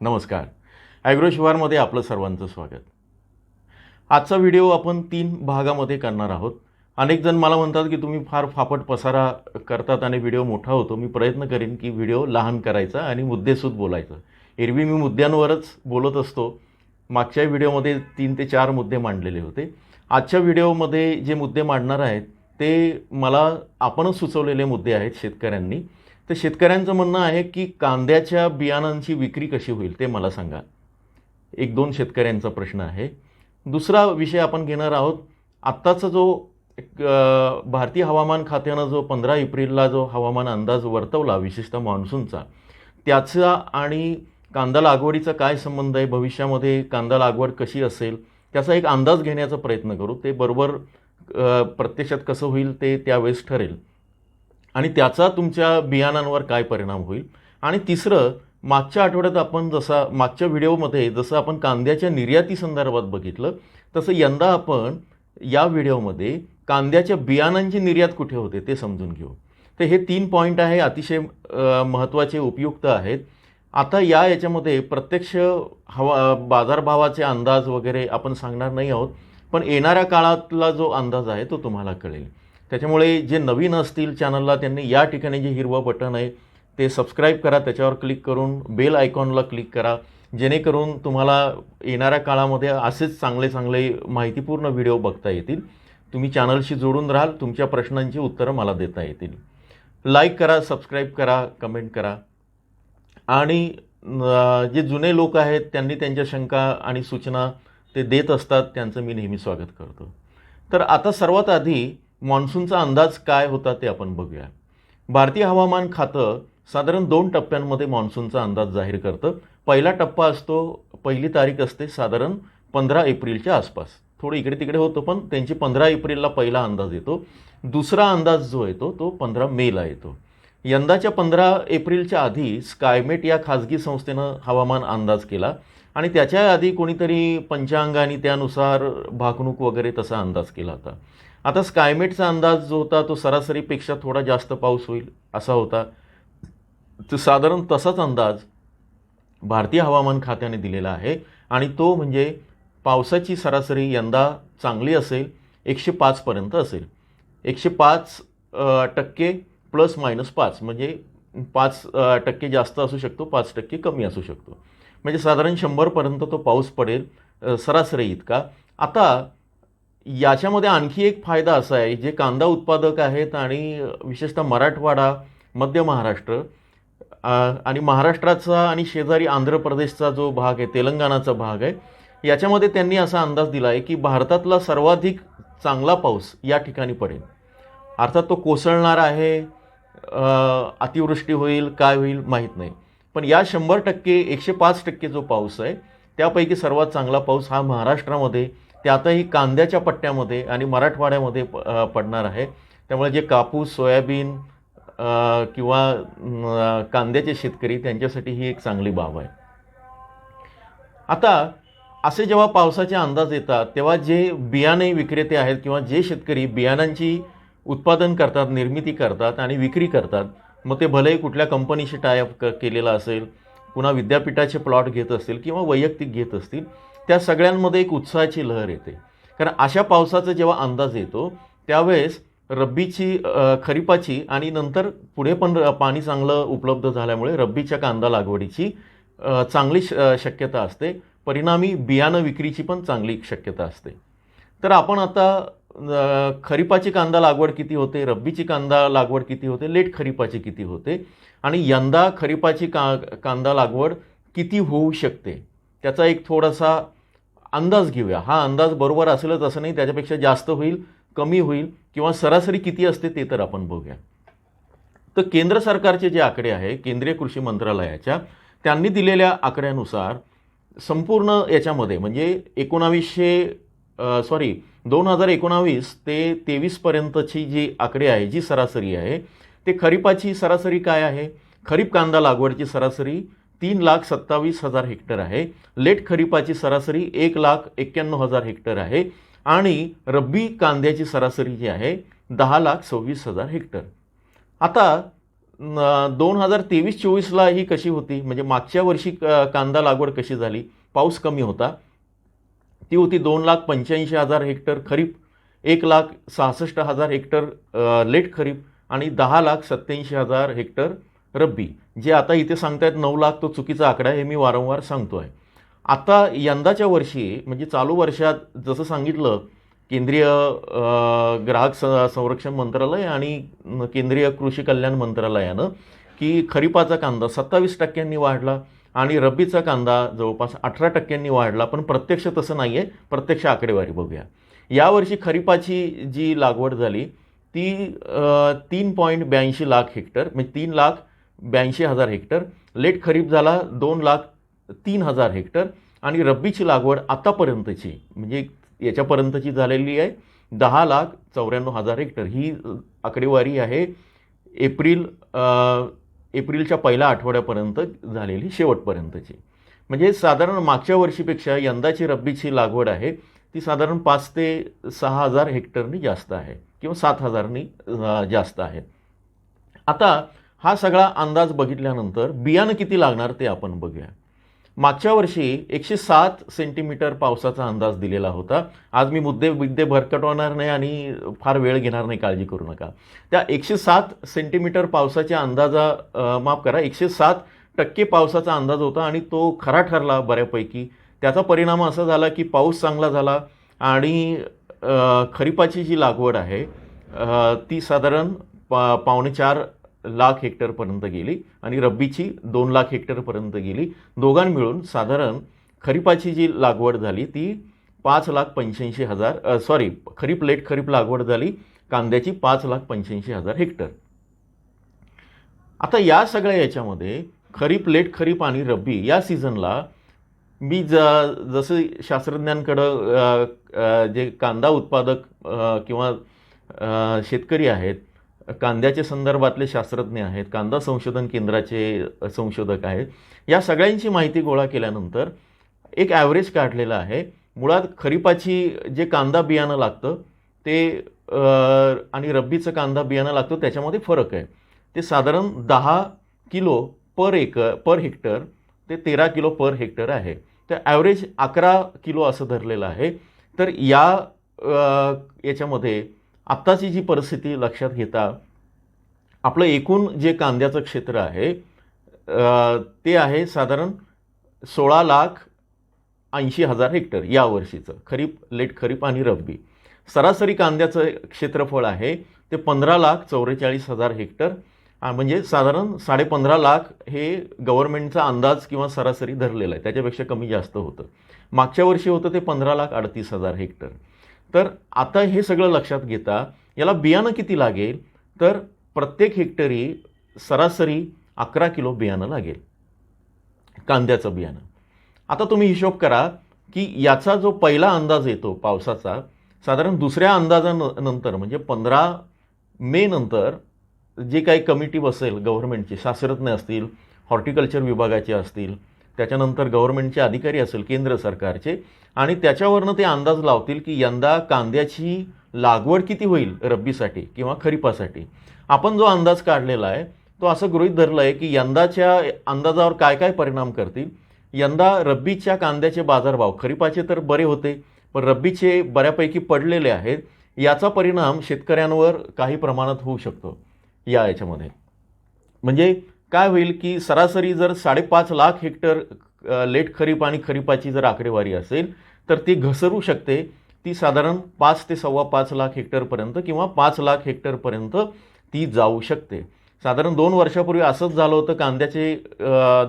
नमस्कार. ॲग्रो शिवारमध्ये आपलं सर्वांचं स्वागत. आजचा व्हिडिओ आपण तीन भागामध्ये करणार आहोत. अनेक जण मला म्हणतात की तुम्ही फार फापट पसारा करतात आणि व्हिडिओ मोठा होतो. मी प्रयत्न करेन की व्हिडिओ लहान करायचा आणि मुद्देसूद बोलायचं. एरवी मी मुद्द्यांवरच बोलत असतो. मागच्या व्हिडिओमध्ये तीन ते चार मुद्दे मांडलेले होते. आजच्या व्हिडिओमध्ये जे मुद्दे मांडणार आहेत ते मला आपणच सुचवलेले मुद्दे आहेत शेतकऱ्यांनी. तर शेतकऱ्यांचं म्हणणं आहे की कांद्याच्या बियाणांची विक्री कशी होईल ते मला सांगा. एक दोन शेतकऱ्यांचा प्रश्न आहे. दुसरा विषय आपण घेणार आहोत. आत्ताचा जो एक, भारतीय हवामान खात्यानं जो पंधरा एप्रिलला जो हवामान अंदाज वर्तवला विशेषतः मान्सूनचा त्याचा आणि कांदा लागवडीचा काय संबंध आहे? भविष्यामध्ये कांदा लागवड कशी असेल? त्याचा एक अंदाज घेण्याचा प्रयत्न करू. ते बरोबर प्रत्यक्षात कसं होईल ते त्यावेळेस ठरेल. आणि त्याचा तुमच्या बियाणांवर काय परिणाम होईल? आणि तिसरं मागच्या आठवड्यात आपण जसा मागच्या व्हिडिओमध्ये जसं आपण कांद्याच्या निर्याती संदर्भात बघितलं तसं यंदा आपण या व्हिडिओमध्ये कांद्याच्या बियाणांची निर्यात कुठे होते ते समजून घेऊ. तर हे तीन पॉईंट आहे अतिशय महत्त्वाचे उपयुक्त आहेत. आता या याच्यामध्ये प्रत्यक्ष हवा बाजारभावाचे अंदाज वगैरे आपण सांगणार नाही आहोत पण येणाऱ्या काळातला जो अंदाज आहे तो तुम्हाला कळेल. त्याच्यामुळे जे नवीन असतील चॅनलला त्यांनी या ठिकाणी जे हिरवं बटन आहे ते सबस्क्राईब करा. त्याच्यावर क्लिक करून बेल आयकॉनला क्लिक करा. जेणेकरून तुम्हाला येणाऱ्या काळामध्ये असेच चांगले चांगले माहितीपूर्ण व्हिडिओ बघता येतील. तुम्ही चॅनलशी जोडून राहाल तुमच्या प्रश्नांची उत्तरं मला देता येतील. लाईक करा सबस्क्राईब करा कमेंट करा. आणि जे जुने लोक आहेत त्यांनी त्यांच्या शंका आणि सूचना ते देत असतात त्यांचं मी नेहमी स्वागत करतो. तर आता सर्वात आधी मान्सूनचा अंदाज काय होता ते आपण बघूया. भारतीय हवामान खातं साधारण दोन टप्प्यांमध्ये मान्सूनचा अंदाज जाहीर करतं. पहिला टप्पा असतो पहिली तारीख असते साधारण पंधरा एप्रिलच्या आसपास. थोडं इकडे तिकडे होतं पण त्यांची पंधरा एप्रिलला पहिला अंदाज येतो. दुसरा अंदाज जो येतो तो पंधरा मेला येतो. यंदाच्या पंधरा एप्रिलच्या आधी स्कायमेट या खाजगी संस्थेनं हवामान अंदाज केला आणि त्याच्या आधी कोणीतरी पंचांग आणि त्यानुसार भाकणूक वगैरे तसा अंदाज केला होता. आता स्कायमेटचा अंदाज जो होता तो सरासरीपेक्षा थोडा जास्त पाऊस होईल असा होता. तर साधारण तसाच अंदाज भारतीय हवामान खात्याने दिलेला आहे. आणि तो म्हणजे पावसाची सरासरी यंदा चांगली असेल एकशे पाचपर्यंत असेल. एकशे पाच टक्के प्लस मायनस पाच म्हणजे पाच टक्के जास्त असू शकतो पाच टक्के कमी असू शकतो. म्हणजे साधारण शंभरपर्यंत तो पाऊस पडेल सरासरी इतका. आता याच्यामध्ये आणखी एक फायदा असा आहे जे कांदा उत्पादक आहेत आणि विशेषतः मराठवाडा मध्य महाराष्ट्र आणि महाराष्ट्राचा आणि शेजारी आंध्र प्रदेशचा जो भाग आहे तेलंगणाचा भाग आहे याच्यामध्ये त्यांनी असा अंदाज दिला आहे की भारतातला सर्वाधिक चांगला पाऊस या ठिकाणी पडेल. अर्थात तो कोसळणार आहे अतिवृष्टी होईल काय होईल माहीत नाही. पण या शंभर टक्के एकशे पाच टक्के जो पाऊस आहे त्यापैकी सर्वात चांगला पाऊस हा महाराष्ट्रामध्ये त्यातही कांद्याच्या पट्ट्यामध्ये आणि मराठवाड्यामध्ये प पडणार आहे. त्यामुळे जे कापूस सोयाबीन किंवा कांद्याचे शेतकरी त्यांच्यासाठी ही एक चांगली बाब आहे. आता असे जेव्हा पावसाचे अंदाज येतात तेव्हा जे बियाणे विक्रेते आहेत किंवा जे शेतकरी बियाणांची उत्पादन करतात निर्मिती करतात आणि विक्री करतात मग ते भलेही कुठल्या कंपनीशी टायअप क केलेला असेल पुन्हा विद्यापीठाचे प्लॉट घेत असतील किंवा वैयक्तिक घेत असतील त्या सगळ्यांमध्ये एक उत्साहाची लहर येते. कारण अशा पावसाचा जेव्हा अंदाज येतो त्यावेळेस रब्बीची खरीपाची आणि नंतर पुढे पण र- पाणी चांगलं उपलब्ध झाल्यामुळे रब्बीच्या कांदा लागवडीची चांगली श शक्यता असते. परिणामी बियाणं विक्रीची पण चांगली शक्यता असते. तर आपण आता खरीपाची कांदा लागवड किती होते रब्बीची कांदा लागवड किती होते लेट खरीपाची किती होते आणि यंदा खरीपाची का कांदा लागवड किती होऊ शकते त्याचा एक थोडासा अंदाज घेऊया. हा अंदाज बरोबर असेलच असं नाही त्याच्यापेक्षा जास्त होईल कमी होईल किंवा सरासरी किती असते ते तर आपण बघूया. तर केंद्र सरकारचे जे आकडे आहे केंद्रीय कृषी मंत्रालयाच्या त्यांनी दिलेल्या आकड्यानुसार संपूर्ण याच्यामध्ये म्हणजे एकोणावीसशे सॉरी दोन हजार एकोणावीस ते तेवीसपर्यंतची जी आकडे आहे जी सरासरी आहे ते खरीपाची सरासरी काय आहे? खरीप कांदा लागवडची सरासरी तीन लाख सत्तावीस हजार हेक्टर आहे. लेट खरीपाची सरासरी एक लाख एक्क्याण्णव हजार हेक्टर आहे आणि रब्बी कांद्याची सरासरी जी आहे दहा लाख सव्वीस हजार हेक्टर. आता दोन हजार तेवीस चोवीसला ही कशी होती? म्हणजे मागच्या वर्षी कांदा लागवड कशी झाली? पाऊस कमी होता. ती होती दोन लाख पंच्याऐंशी हजार हेक्टर खरीप एक लाख सहासष्ट हजार हेक्टर लेट खरीप आणि दहा लाख सत्याऐंशी हजार हेक्टर रब्बी जे आता इथे सांगतायत नऊ लाख तो चुकीचा आकडा आहे हे मी वारंवार सांगतो आहे आता यंदाच्या वर्षी म्हणजे चालू वर्षात जसं सांगितलं केंद्रीय ग्राहक स संरक्षण मंत्रालय आणि केंद्रीय कृषी कल्याण मंत्रालयानं की खरीपाचा कांदा सत्तावीस टक्क्यांनी वाढला आणि रब्बीचा कांदा जवळपास अठरा टक्क्यांनी वाढला पण प्रत्यक्ष तसं नाही आहे प्रत्यक्ष आकडेवारी बघूया. यावर्षी खरीपाची जी लागवड झाली ती तीन पॉईंट ब्याऐंशी लाख हेक्टर म्हणजे तीन लाख ब्याऐंशी हजार हेक्टर लेट खरीप झाला दोन लाख तीन हजार हेक्टर आणि रब्बीची लागवड आतापर्यंतची म्हणजे याच्यापर्यंतची झालेली आहे दहा लाख चौऱ्याण्णव हजार हेक्टर. ही आकडेवारी आहे एप्रिल एप्रिलच्या पहिल्या आठवड्यापर्यंत झालेली शेवटपर्यंतची. म्हणजे साधारण मागच्या वर्षीपेक्षा यंदाची रब्बीची लागवड आहे ती साधारण पाच ते सहा हजार हेक्टरनी जास्त आहे किंवा सात हजारनी जास्त आहे. आता हा सगळा अंदाज बघितल्यानंतर बियाणं किती लागणार ते आपण बघूया. मागच्या वर्षी एकशे सात सेंटीमीटर पावसाचा अंदाज दिलेला होता. आज मी मुद्दे बिद्दे भरकटवणार नाही आणि फार वेळ घेणार नाही काळजी करू नका. त्या एकशे सात सेंटीमीटर पावसाच्या अंदाजा माफ करा एकशे सात टक्के पावसाचा अंदाज होता आणि तो खरा ठरला बऱ्यापैकी. त्याचा परिणाम असा झाला की पाऊस चांगला झाला आणि खरीपाची जी लागवड आहे ती साधारण पा पावणे चार लाख हेक्टरपर्यंत गेली आणि रब्बीची दोन लाख हेक्टरपर्यंत गेली. दोघां मिळून साधारण खरीपाची जी लागवड झाली ती पाच लाख पंच्याऐंशी हजार सॉरी खरीप लेट खरीप लागवड झाली कांद्याची पाच लाख पंच्याऐंशी हजार हेक्टर. आता या सगळ्या याच्यामध्ये खरीप लेट खरीप आणि रब्बी या सीझनला मी ज जसं शास्त्रज्ञांकडं जे कांदा उत्पादक किंवा शेतकरी आहेत कांद्याचे संदर्भातले शास्त्रज्ञ आहेत कांदा संशोधन केंद्राचे संशोधक आहेत. या सगळ्यांची माहिती गोळा केल्यानंतर एक ॲव्हरेज काढलेलं आहे. मुळात खरीपाची जे कांदा बियाणं लागतं ते आणि रब्बीचं कांदा बियाणं लागतं त्याच्यामध्ये फरक आहे. ते साधारण दहा किलो पर एक पर हेक्टर ते तेरा किलो पर हेक्टर आहे. तर ॲव्हरेज अकरा किलो असं धरलेलं आहे. तर या याच्यामध्ये आत्ताची जी परिस्थिती लक्षात घेता आपलं एकूण जे कांद्याचं क्षेत्र आहे ते आहे साधारण सोळा लाख ऐंशी हजार हेक्टर या वर्षीचं खरीप लेट खरीप आणि रब्बी. सरासरी कांद्याचं क्षेत्रफळ आहे ते पंधरा लाख चौवेचाळीस हजार हेक्टर म्हणजे साधारण साडेपंधरा लाख हे गव्हर्नमेंटचा अंदाज किंवा सरासरी धरलेला आहे त्याच्यापेक्षा कमी जास्त होतं. मागच्या वर्षी होतं ते पंधरा लाख अडतीस हजार हेक्टर. तर आता हे सगळं लक्षात घेता याला बियाणं किती लागेल? तर प्रत्येक हेक्टरी सरासरी अकरा किलो बियाणं लागेल. कांद्याचं बियाणं. आता तुम्ही हिशोब करा की याचा जो पहिला अंदाज येतो पावसाचा साधारण दुसऱ्या अंदाजानंतर म्हणजे पंधरा मे नंतर जे काही कमिटी बसेल गव्हर्नमेंटची शास्त्रज्ञ असतील हॉर्टिकल्चर विभागाचे असतील त्याच्यानंतर गव्हर्नमेंटचे अधिकारी असेल केंद्र सरकारचे आणि त्याच्यावरनं ते अंदाज लावतील की यंदा कांद्याची लागवड किती होईल रब्बीसाठी किंवा खरीपासाठी. आपण जो अंदाज काढलेला आहे तो असं गृहीत धरलं आहे की यंदाच्या अंदाजावर काय काय परिणाम करतील? यंदा रब्बीच्या कांद्याचे बाजारभाव खरीपाचे तर बरे होते पण रब्बीचे बऱ्यापैकी पडलेले आहेत. याचा परिणाम शेतकऱ्यांवर काही प्रमाणात होऊ शकतो या याच्यामध्ये. म्हणजे काय होईल की सरासरी जर साडेपाच लाख हेक्टर लेट खरीप आणि खरीपाची जर आकडेवारी असेल तर ती घसरू शकते. ती साधारण पाच ते सव्वा पाच लाख हेक्टरपर्यंत किंवा पाच लाख हेक्टरपर्यंत ती जाऊ शकते. साधारण दोन वर्षापूर्वी असंच झालं होतं. कांद्याचे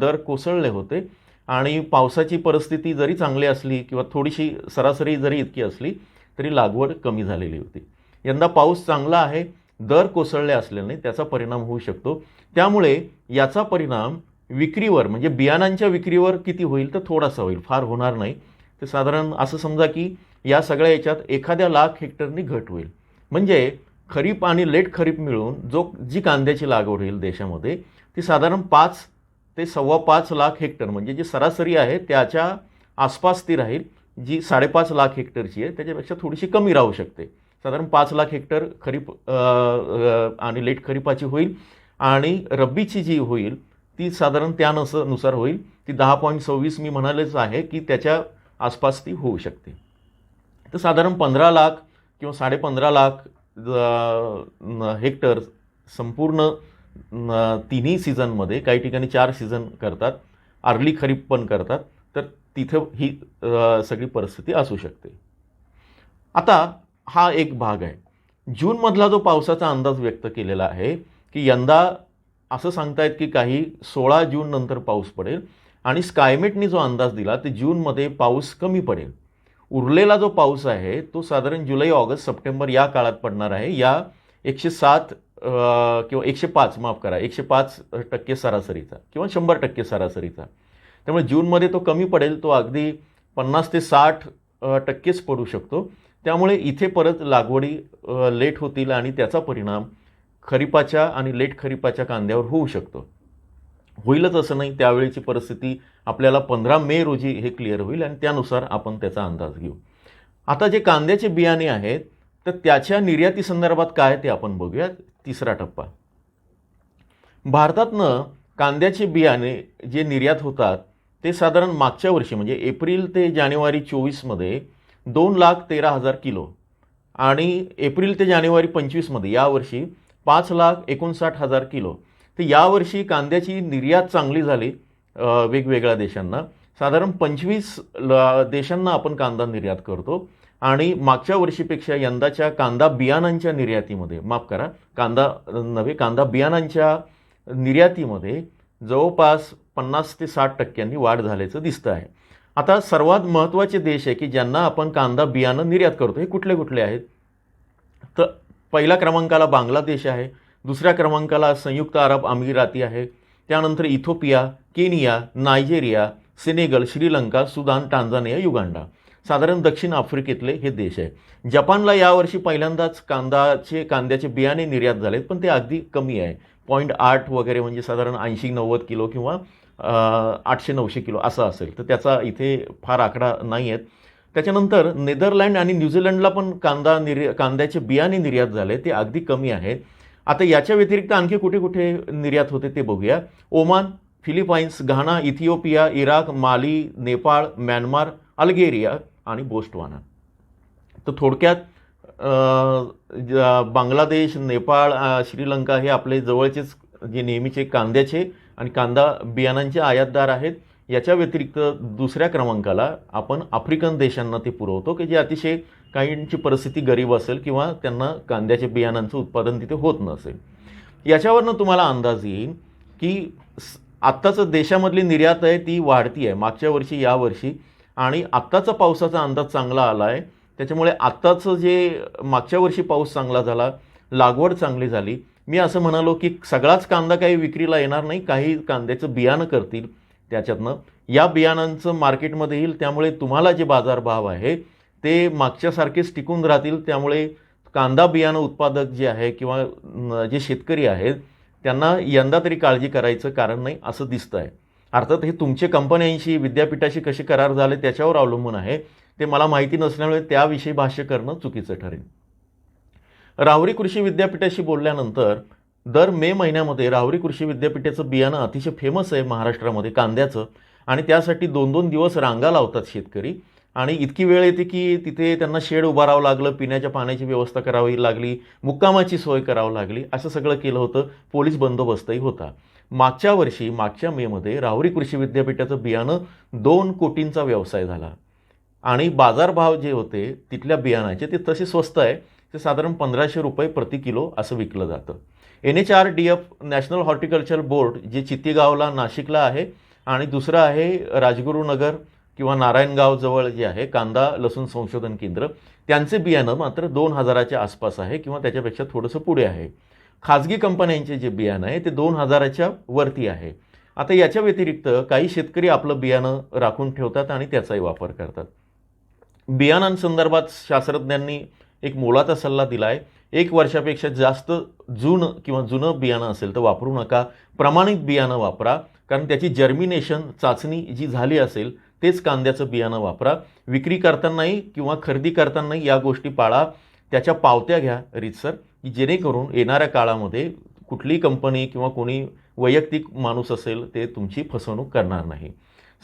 दर कोसळले होते आणि पावसाची परिस्थिती जरी चांगली असली किंवा थोडीशी सरासरी जरी इतकी असली तरी लागवड कमी झालेली होती. यंदा पाऊस चांगला आहे. दर कोसळले असल्याने त्याचा परिणाम होऊ शकतो. त्यामुळे याचा परिणाम विक्रीवर म्हणजे बियाणांच्या विक्रीवर किती होईल तर थोडासा होईल फार होणार नाही. ते साधारण असं समजा की या सगळ्या याच्यात एखाद्या लाख हेक्टरनी घट होईल. म्हणजे खरीप आणि लेट खरीप मिळून जो जी कांद्याची लागवड होईल देशामध्ये ती साधारण पाच ते सव्वा पाच लाख हेक्टर म्हणजे जी सरासरी आहे त्याच्या आसपास ती राहील जी साडेपाच लाख हेक्टरची आहे त्याच्यापेक्षा थोडीशी कमी राहू शकते. साधारण पाच लाख हेक्टर खरीप आणि लेट खरीपाची होईल आणि रब्बीची जी होईल ती साधारण त्यानुसनुसार होईल. ती दहा पॉईंट सव्वीस मी म्हणालेच आहे की त्याच्या आसपास ती होऊ शकते. तर साधारण पंधरा लाख किंवा साडेपंधरा लाख हेक्टर संपूर्ण तिन्ही सीझनमध्ये काही ठिकाणी चार सीझन करतात आर्ली खरीप पण करतात तर तिथं ही सगळी परिस्थिती असू शकते. आता हा एक भाग आहे. जूनमधला जो पावसाचा अंदाज व्यक्त केलेला आहे की यंदा असं सांगतायत की काही सोळा जून नंतर पाऊस पडेल आणि स्कायमेटनी जो अंदाज दिला ते जूनमध्ये पाऊस कमी पडेल. उरलेला जो पाऊस आहे तो साधारण जुलै ऑगस्ट सप्टेंबर या काळात पडणार आहे. या एकशे सात किंवा एकशे पाच माफ करा एकशे पाच टक्के सरासरीचा किंवा शंभर टक्के सरासरीचा. त्यामुळे जूनमध्ये तो कमी पडेल तो अगदी पन्नास ते साठ टक्केच पडू शकतो. त्यामुळे इथे परत लागवडी लेट होतील आणि त्याचा परिणाम खरीपाच्या आणि लेट खरीपाच्या कांद्यावर होऊ शकतो. होईलच असं नाही त्यावेळेची परिस्थिती आपल्याला पंधरा मे रोजी हे क्लिअर होईल आणि त्यानुसार आपण त्याचा अंदाज घेऊ. आता जे कांद्याचे बियाणे आहेत तर त्याच्या निर्याती संदर्भात काय ते आपण बघूया तिसरा टप्पा. भारतातनं कांद्याचे बियाणे जे निर्यात होतात ते साधारण मागच्या वर्षी म्हणजे एप्रिल ते जानेवारी चोवीसमध्ये दोन लाख तेरा हजार किलो. आणि एप्रिल ते जानेवारी पंचवीसमध्ये यावर्षी पाच लाख एकोणसाठ हजार किलो. तर यावर्षी कांद्याची निर्यात चांगली झाली वेगवेगळ्या देशांना. साधारण पंचवीस ल देशांना आपण कांदा निर्यात करतो. आणि मागच्या वर्षीपेक्षा यंदाच्या कांदा बियाणांच्या निर्यातीमध्ये माफ करा कांदा नव्हे कांदा बियाणांच्या निर्यातीमध्ये जवळपास पन्नास ते साठ टक्क्यांनी वाढ झाल्याचं दिसतं आहे. आता सर्वात महत्त्वाचे देश आहे की ज्यांना आपण कांदा बियाणं निर्यात करतो हे कुठले कुठले आहेत? तर पहिल्या क्रमांकाला बांगलादेश आहे दुसऱ्या क्रमांकाला संयुक्त अरब अमिराती आहे त्यानंतर Ethiopia Kenya Nigeria Senegal Sri Lanka Sudan Tanzania Uganda. साधारण दक्षिण आफ्रिकेतले हे देश आहे. जपानला यावर्षी पहिल्यांदाच कांदाचे कांद्याचे बियाणे निर्यात झालेत पण ते अगदी कमी आहे. पॉईंट आठ वगैरे म्हणजे साधारण ऐंशी नव्वद किलो किंवा आठशे नऊशे किलो असं असेल. तर त्याचा इथे फार आकडा नाही आहेत त्याच्यानंतर नेदरलँड आणि न्यूझीलंडला पण कांदा निर्या कांद्याचे बियाणे निर्यात झाले. ते अगदी कमी आहेत. आता याच्या व्यतिरिक्त आणखी कुठे कुठे निर्यात होते ते बघूया. Oman Philippines Ghana Ethiopia Iraq Mali Nepal Myanmar Algeria आणि बोस्टवाना. तर थोडक्यात बांगलादेश नेपाळ श्रीलंका हे आपले जवळचेच जे नेहमीचे कांद्याचे आणि कांदा बियाणांचे आयातदार आहेत याच्या व्यतिरिक्त दुसऱ्या क्रमांकाला आपण आफ्रिकन देशांना ते पुरवतो की जे अतिशय काहींची परिस्थिती गरीब असेल किंवा त्यांना कांद्याचे बियाणांचं उत्पादन तिथे होत नसेल. याच्यावरनं तुम्हाला अंदाज येईल की आत्ताचं देशामधली निर्यात आहे ती वाढती आहे. मागच्या वर्षी यावर्षी आणि आत्ताचा पावसाचा अंदाज चांगला आला आहे त्याच्यामुळे आत्ताचं जे मागच्या वर्षी पाऊस चांगला झाला लागवड चांगली झाली मी असं म्हणालो की सगळाच कांदा काही विक्रीला येणार नाही काही कांद्याचं बियाणं करतील त्याच्यातनं. या बियाणांचं मार्केटमध्ये येईल त्यामुळे तुम्हाला जे बाजारभाव आहे ते मागच्यासारखेच टिकून राहतील. त्यामुळे कांदा बियाणं उत्पादक जे आहे किंवा जे शेतकरी आहेत त्यांना यंदा तरी काळजी करायचं कारण नाही असं दिसतं आहे अर्थात हे तुमचे कंपन्यांशी विद्यापीठाशी कसे करार झाले त्याच्यावर अवलंबून आहे. ते मला माहिती नसल्यामुळे त्याविषयी भाष्य करणं चुकीचं ठरेल. राहुरी कृषी विद्यापीठाशी बोलल्यानंतर दर मे महिन्यामध्ये राहुरी कृषी विद्यापीठाचं बियाणं अतिशय फेमस आहे महाराष्ट्रामध्ये कांद्याचं. आणि त्यासाठी दोन दोन दिवस रांगा लावतात शेतकरी. आणि इतकी वेळ येते की तिथे त्यांना शेड उभारावं लागलं पिण्याच्या पाण्याची व्यवस्था करावी लागली मुक्कामाची सोय करावं लागली असं सगळं केलं होतं. पोलीस बंदोबस्तही होता. मागच्या वर्षी मागच्या मेमध्ये राहुरी कृषी विद्यापीठाचं बियाणं दोन कोटींचा व्यवसाय झाला. आणि बाजारभाव जे होते तिथल्या बियाणाचे ते तसे स्वस्त आहे. ते साधारण पंधराशे रुपये प्रति किलो असं विकलं जातं. N H R D F national horticulture board जे चित्तीगावला नाशिकला आहे आणि दुसरं आहे राजगुरुनगर किंवा नारायणगावजवळ जे आहे कांदा लसूण संशोधन केंद्र त्यांचे बियाणं मात्र दोन हजाराच्या आसपास आहे किंवा त्याच्यापेक्षा थोडंसं पुढे आहे. खाजगी कंपन्यांचे जे बियाणं आहे ते दोन हजाराच्या वरती आहे. आता याच्या व्यतिरिक्त काही शेतकरी आपलं बियाणं राखून ठेवतात आणि त्याचाही वापर करतात. बियाणांसंदर्भात शास्त्रज्ञांनी एक मोलाचा सल्ला दिला आहे एक वर्षापेक्षा जास्त जुनं किंवा जुनं बियाणं असेल तर वापरू नका. प्रमाणित बियाणं वापरा. कारण त्याची जर्मिनेशन चाचणी जी झाली असेल तेच कांद्याचं बियाणं वापरा. विक्री करतानाही किंवा खरेदी करतानाही या गोष्टी पाळा. त्याच्या पावत्या घ्या रीतसर की जेणेकरून येणाऱ्या काळामध्ये कुठलीही कंपनी किंवा कोणी वैयक्तिक माणूस असेल ते तुमची फसवणूक करणार नाही.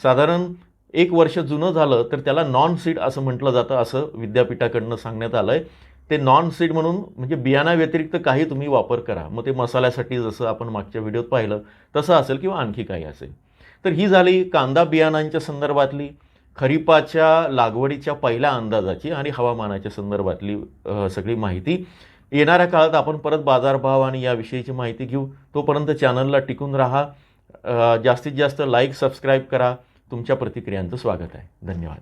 साधारण एक वर्ष जुनं झालं तर त्याला नॉन सीड असं म्हटलं जातं असं विद्यापीठाकडनं सांगण्यात आलं आहे ते नॉन सीड म्हणून म्हणजे बियाणाव्यतिरिक्त काही तुम्ही वापर करा. मग ते मसाल्यासाठी जसं आपण मागच्या व्हिडिओत पाहिलं तसं असेल किंवा आणखी काही असेल. तर ही झाली कांदा बियाणांच्या संदर्भातली खरीपाच्या लागवडीच्या पहिल्या अंदाजाची आणि हवामानाच्या संदर्भातली सगळी माहिती. येणाऱ्या काळात आपण परत बाजारभाव आणि याविषयीची माहिती घेऊ. तोपर्यंत चॅनलला टिकून राहा. जास्तीत जास्त लाईक सबस्क्राईब करा. तुमच्या प्रतिक्रियांचं स्वागत आहे. धन्यवाद.